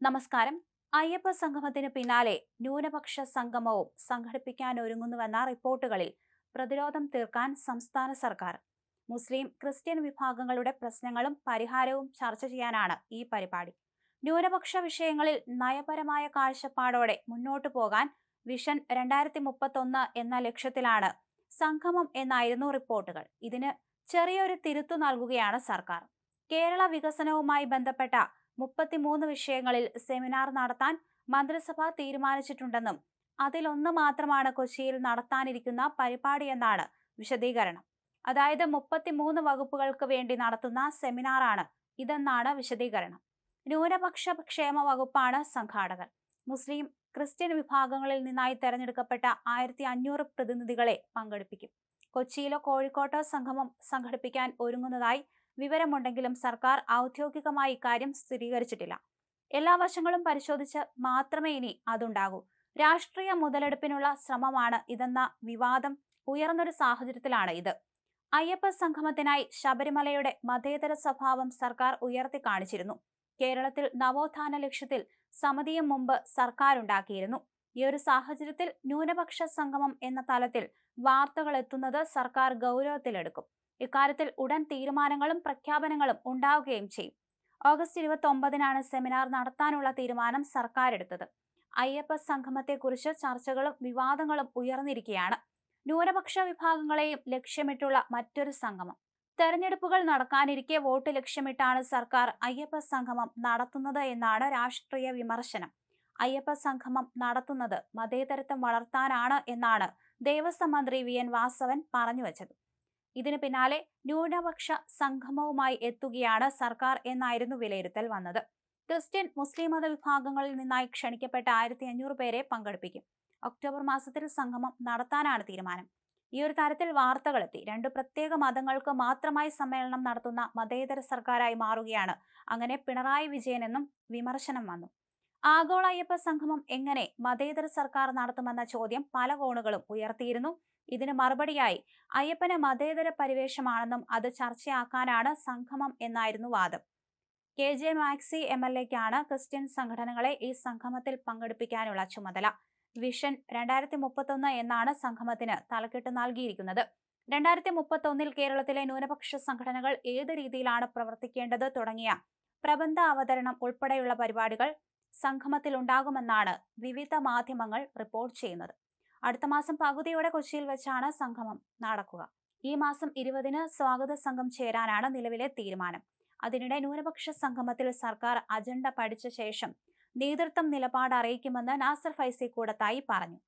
നമസ്കാരം. അയ്യപ്പ സംഗമത്തിന് പിന്നാലെ ന്യൂനപക്ഷ സംഗമവും സംഘടിപ്പിക്കാൻ ഒരുങ്ങുന്നുവെന്ന റിപ്പോർട്ടുകളിൽ പ്രതിരോധം തീർക്കാൻ സംസ്ഥാന സർക്കാർ. മുസ്ലിം ക്രിസ്ത്യൻ വിഭാഗങ്ങളുടെ പ്രശ്നങ്ങളും പരിഹാരവും ചർച്ച ചെയ്യാനാണ് ഈ പരിപാടി. ന്യൂനപക്ഷ വിഷയങ്ങളിൽ നയപരമായ കാഴ്ചപ്പാടോടെ മുന്നോട്ടു പോകാൻ വിഷൻ രണ്ടായിരത്തി മുപ്പത്തൊന്ന് എന്ന ലക്ഷ്യത്തിലാണ് സംഗമം എന്നായിരുന്നു റിപ്പോർട്ടുകൾ. ഇതിന് ചെറിയൊരു തിരുത്തു നൽകുകയാണ് സർക്കാർ. കേരള വികസനവുമായി ബന്ധപ്പെട്ട മുപ്പത്തിമൂന്ന് വിഷയങ്ങളിൽ സെമിനാർ നടത്താൻ മന്ത്രിസഭ തീരുമാനിച്ചിട്ടുണ്ടെന്നും അതിലൊന്ന് മാത്രമാണ് കൊച്ചിയിൽ നടത്താനിരിക്കുന്ന പരിപാടിയെന്നാണ് വിശദീകരണം. അതായത് മുപ്പത്തിമൂന്ന് വകുപ്പുകൾക്ക് വേണ്ടി നടത്തുന്ന സെമിനാറാണ് ഇതെന്നാണ് വിശദീകരണം. ന്യൂനപക്ഷ ക്ഷേമ വകുപ്പാണ് സംഘാടകർ. മുസ്ലിം ക്രിസ്ത്യൻ വിഭാഗങ്ങളിൽ നിന്നായി തെരഞ്ഞെടുക്കപ്പെട്ട ആയിരത്തി അഞ്ഞൂറ് പ്രതിനിധികളെ പങ്കെടുപ്പിക്കും. കൊച്ചിയിലോ കോഴിക്കോട്ടോ സംഗമം സംഘടിപ്പിക്കാൻ ഒരുങ്ങുന്നതായി വിവരമുണ്ടെങ്കിലും സർക്കാർ ഔദ്യോഗികമായി ഇക്കാര്യം സ്ഥിരീകരിച്ചിട്ടില്ല. എല്ലാ വശങ്ങളും പരിശോധിച്ച് മാത്രമേ ഇനി അതുണ്ടാകൂ. രാഷ്ട്രീയ മുതലെടുപ്പിനുള്ള ശ്രമമാണ് ഇതെന്ന വിവാദം ഉയർന്നൊരു സാഹചര്യത്തിലാണ് ഇത്. അയ്യപ്പ സംഗമത്തിനായി ശബരിമലയുടെ മതേതര സ്വഭാവം സർക്കാർ ഉയർത്തി കാണിച്ചിരുന്നു. കേരളത്തിൽ നവോത്ഥാന ലക്ഷ്യത്തിൽ സമിതിയും മുമ്പ് സർക്കാരുണ്ടാക്കിയിരുന്നു. ഈ ഒരു സാഹചര്യത്തിൽ ന്യൂനപക്ഷ സംഗമം എന്ന തലത്തിൽ വാർത്തകൾ എത്തുന്നത് സർക്കാർ ഗൗരവത്തിലെടുക്കും. ഇക്കാര്യത്തിൽ ഉടൻ തീരുമാനങ്ങളും പ്രഖ്യാപനങ്ങളും ഉണ്ടാവുകയും ചെയ്യും. ഓഗസ്റ്റ് ഇരുപത്തി ഒമ്പതിനാണ് സെമിനാർ നടത്താനുള്ള തീരുമാനം സർക്കാർ എടുത്തത് അയ്യപ്പ സംഗമത്തെക്കുറിച്ച് ചർച്ചകളും വിവാദങ്ങളും ഉയർന്നിരിക്കുകയാണ്. ന്യൂനപക്ഷ വിഭാഗങ്ങളെയും ലക്ഷ്യമിട്ടുള്ള മറ്റൊരു സംഗമം. തെരഞ്ഞെടുപ്പുകൾ നടക്കാനിരിക്കെ വോട്ട് ലക്ഷ്യമിട്ടാണ് സർക്കാർ അയ്യപ്പ സംഗമം നടത്തുന്നത് എന്നാണ് രാഷ്ട്രീയ വിമർശനം. അയ്യപ്പ സംഗമം നടത്തുന്നത് മതേതരത്വം വളർത്താനാണ് എന്നാണ് ദേവസ്വം മന്ത്രി വി. എൻ. വാസവൻ പറഞ്ഞു വച്ചത്. ഇതിന് പിന്നാലെ ന്യൂനപക്ഷ സംഗമവുമായി എത്തുകയാണ് സർക്കാർ എന്നായിരുന്നു വിലയിരുത്തൽ വന്നത്. ക്രിസ്ത്യൻ മുസ്ലിം മത വിഭാഗങ്ങളിൽ നിന്നായി ക്ഷണിക്കപ്പെട്ട ആയിരത്തി അഞ്ഞൂറ് പേരെ പങ്കെടുപ്പിക്കും. ഒക്ടോബർ മാസത്തിൽ സംഗമം നടത്താനാണ് തീരുമാനം. ഈ ഒരു തരത്തിൽ വാർത്തകളെത്തി രണ്ട് പ്രത്യേക മതങ്ങൾക്ക് മാത്രമായി സമ്മേളനം നടത്തുന്ന മതേതര സർക്കാരായി മാറുകയാണ്. അങ്ങനെ പിണറായി വിജയൻ എന്നും വിമർശനം വന്നു. ആഗോള അയ്യപ്പ സംഗമം എങ്ങനെ മതേതര സർക്കാർ നടത്തുമെന്ന ചോദ്യം പല കോണുകളും ഉയർത്തിയിരുന്നു. ഇതിന് മറുപടിയായി അയ്യപ്പന് മതേതര പരിവേഷമാണെന്നും അത് ചർച്ചയാക്കാനാണ് സംഗമം എന്നായിരുന്നു വാദം. K. J. Maxy M. L. എക്കാണ് Christian സംഘടനകളെ ഈ സംഗമത്തിൽ പങ്കെടുപ്പിക്കാനുള്ള ചുമതല. വിഷൻ രണ്ടായിരത്തി മുപ്പത്തൊന്ന് എന്നാണ് സംഗമത്തിന് തലക്കെട്ട് നൽകിയിരിക്കുന്നത്. രണ്ടായിരത്തി മുപ്പത്തൊന്നിൽ കേരളത്തിലെ ന്യൂനപക്ഷ സംഘടനകൾ ഏത് രീതിയിലാണ് പ്രവർത്തിക്കേണ്ടത് തുടങ്ങിയ പ്രബന്ധ അവതരണം ഉൾപ്പെടെയുള്ള പരിപാടികൾ സംഗമത്തിൽ ഉണ്ടാകുമെന്നാണ് വിവിധ മാധ്യമങ്ങൾ റിപ്പോർട്ട് ചെയ്യുന്നത്. അടുത്ത മാസം പകുതിയോടെ കൊച്ചിയിൽ വെച്ചാണ് സംഗമം നടക്കുക. ഈ മാസം ഇരുപതിന് സ്വാഗത സംഘം ചേരാനാണ് നിലവിലെ തീരുമാനം. അതിനിടെ ന്യൂനപക്ഷ സംഗമത്തിൽ സർക്കാർ അജണ്ട പഠിച്ച ശേഷം നേതൃത്വം നിലപാട് അറിയിക്കുമെന്ന് നാസർ ഫൈസി കൂടത്തായി പറഞ്ഞു.